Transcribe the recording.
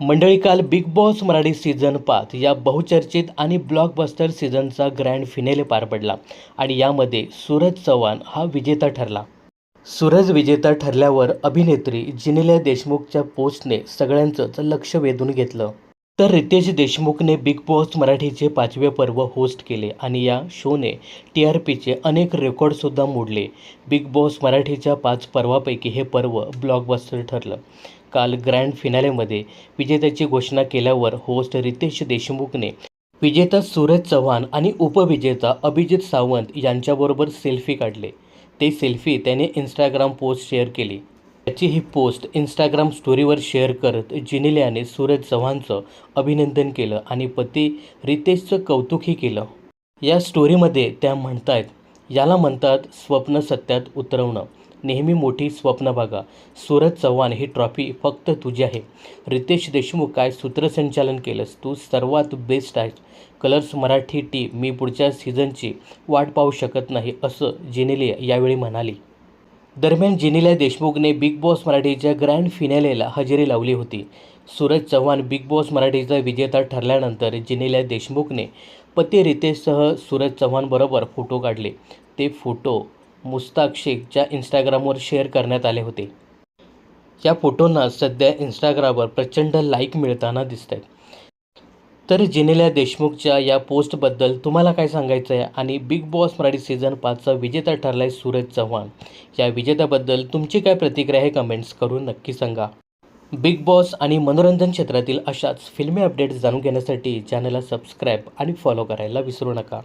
मंडळी काल big boss Marathi season पाच या बहुचर्चित आणि ब्लॉकबस्टर सीझनचा ग्रँड फिनेले पार पडला आणि यामध्ये सूरज चव्हाण हा विजेता ठरला. सूरज विजेता ठरल्यावर अभिनेत्री जिनेल्या देशमुखच्या पोस्टने सगळ्यांचंच लक्ष वेधून घेतलं. तर रितेश देशमुखने बिग बॉस मराठीचे पाचवे पर्व होस्ट केले आणि या शोने टी आर पीचे अनेक रेकॉर्डसुद्धा मोडले. बिग बॉस मराठीच्या पाच पर्वापैकी हे पर्व ब्लॉकबस्टर ठरलं. काल ग्रँड फिनालेमध्ये विजेत्याची घोषणा केल्यावर होस्ट रितेश देशमुखने विजेता सूरज चव्हाण आणि उपविजेता अभिजित सावंत यांच्याबरोबर सेल्फी काढले. ते सेल्फी त्याने इंस्टाग्राम पोस्ट शेअर केली. त्याची ही पोस्ट इंस्टाग्राम स्टोरीवर शेअर करत जिनेलियाने सूरज चव्हाणचं अभिनंदन केलं आणि पती रितेशचं कौतुकही केलं. या स्टोरीमध्ये त्या म्हणतायत याला म्हणतात स्वप्न सत्यात उतरवणं. नेहमी मोठी स्वप्न बघा. सूरज चव्हाण ही ट्रॉफी फक्त तुझी आहे. रितेश देशमुख काय सूत्रसंचालन केलंस? तू सर्वात बेस्ट आहेस. कलर्स मराठी टीम मी पुढच्या सीझनची वाट पाहू शकत नाही असं जिनेलिया यावेळी म्हणाली. दरम्यान जिनेलिया देशमुखने बिग बॉस मराठीच्या ग्रँड फिनालेला हजेरी लावली होती. सूरज चव्हाण बिग बॉस मराठीचा विजेता ठरल्यानंतर जिनेलिया देशमुखने पती रितेशसह सूरज चव्हाणबरोबर फोटो काढले. ते फोटो मुस्ताक शेखच्या इंस्टाग्रामवर शेअर करण्यात आले होते. या फोटोंना सध्या इंस्टाग्रामवर प्रचंड लाईक मिळताना दिसत आहेत तर जिनेल्या देशमुखच्या या पोस्टबद्दल तुम्हाला काय सांगायचं आहे? आणि बिग बॉस मराठी सीझन पाचचा विजेता ठरला आहे सूरज चव्हाण. या विजेत्याबद्दल तुमची काय प्रतिक्रिया आहे कमेंट्स करून नक्की सांगा. बिग बॉस आणि मनोरंजन क्षेत्रातील अशाच फिल्मी अपडेट्स जाणून घेण्यासाठी चॅनलला सबस्क्राईब आणि फॉलो करायला विसरू नका.